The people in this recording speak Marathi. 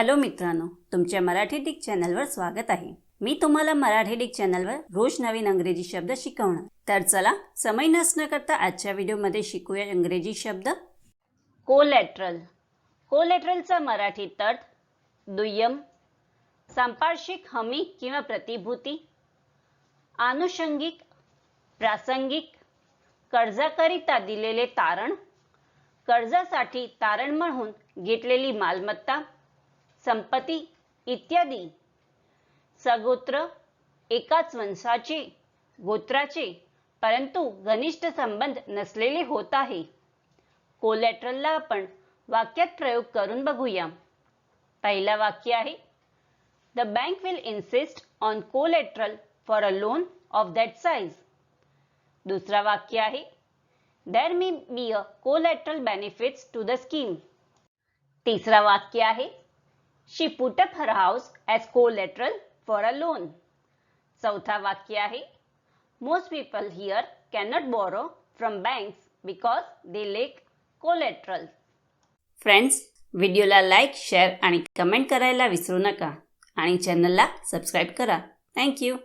हॅलो मित्रांनो तुमच्या मराठी डिक चॅनलवर स्वागत आहे. मी तुम्हाला मराठी डिक चॅनलवर रोज नवीन अंग्रेजी शब्द शिकवणार. तर चला समय नसणं करता आजच्या व्हिडिओमध्ये शिकूया इंग्रजी शब्द. कोलॅट्रल कोलॅट्रलचा मराठी तट दुय्यम संपार्श्विक हमी किंवा प्रतिभूती आनुषंगिक प्रासंगिक कर्जाकरिता दिलेले तारण कर्जासाठी तारण म्हणून घेतलेली मालमत्ता संपत्ती इत्यादी. सगोत्र एकाच वंशाचे गोत्राचे परंतु घनिष्ठ संबंध नसलेले होत आहे. कोलॅट्रलला आपण वाक्यात प्रयोग करून बघूया. पहिला वाक्य आहे the bank will insist on collateral for a loan of that size दुसरा वाक्य आहे there may be a collateral benefits to the scheme तिसरा वाक्य आहे she put up her house as collateral for a loan चौथा वाक्य आहे. Most people here cannot borrow from banks because they lack collateral friends व्हिडिओला लाईक शेअर आणि कमेंट करायला विसरू नका. आणि चॅनलला सबस्क्राईब करा. थँक्यू